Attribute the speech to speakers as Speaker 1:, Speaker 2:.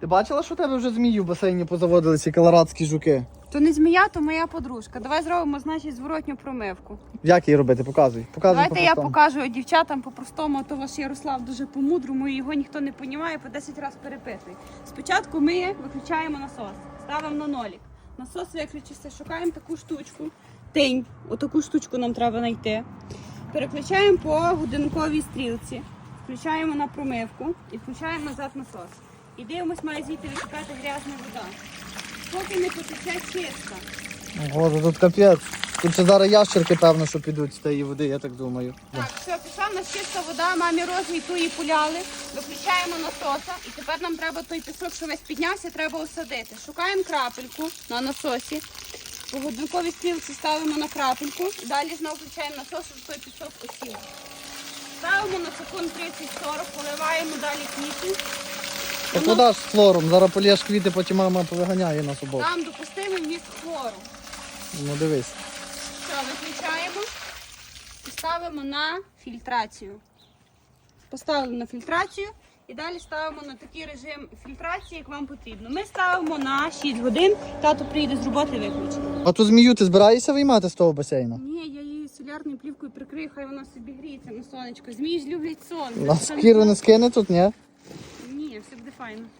Speaker 1: Ти бачила, що у тебе вже змії в басейні позаводили ці колорадські жуки?
Speaker 2: То не змія, то моя подружка. Давай зробимо, значить, зворотню промивку.
Speaker 1: Як її робити? Показуй. Показуй
Speaker 2: Давайте я
Speaker 1: по-простому.
Speaker 2: покажу дівчатам по-простому, а то ваш Ярослав дуже по-мудрому, і його ніхто не понімає, по 10 разів перепитує. Спочатку ми виключаємо насос, ставимо на нолік. Насос виключився, шукаємо таку штучку, тень, отаку штучку нам треба знайти. Переключаємо по годинковій стрілці, включаємо на промивку і включаємо назад насос. І дивимось, має звідти витікати грязна вода. Поки не потече чиста.
Speaker 1: Ого, тут капець. Тут ще зараз ящерки, певно, що підуть з тієї води, я так думаю.
Speaker 2: Так, все, пішла в нас чиста вода, мамі розмій ту і поляли. Виключаємо насоса. І тепер нам треба той пісок, що весь піднявся, треба осадити. Шукаємо крапельку на насосі. По годинковій стрілці ставимо на крапельку. Далі знову включаємо насос, щоб той пісок осів. Ставимо на секунд 30-40, поливаємо далі квіти.
Speaker 1: Так
Speaker 2: Воно-
Speaker 1: вода ж з хлором, зараз полєш квіти, потім мама повиганяє нас обох.
Speaker 2: Там допустимий вміст хлору.
Speaker 1: Ну дивись.
Speaker 2: Все, виключаємо і ставимо на фільтрацію. Поставили на фільтрацію і далі ставимо на такий режим фільтрації, як вам потрібно. Ми ставимо на 6 годин. Тато приїде з роботи виключить.
Speaker 1: А ту змію ти збираєшся виймати з того басейну?
Speaker 2: Ні, я її солярною плівкою прикрию, хай вона собі гріється на сонечко. Змії ж люблять сонце.
Speaker 1: На шкіру не скине тут, ні?
Speaker 2: Ні, все буде файно.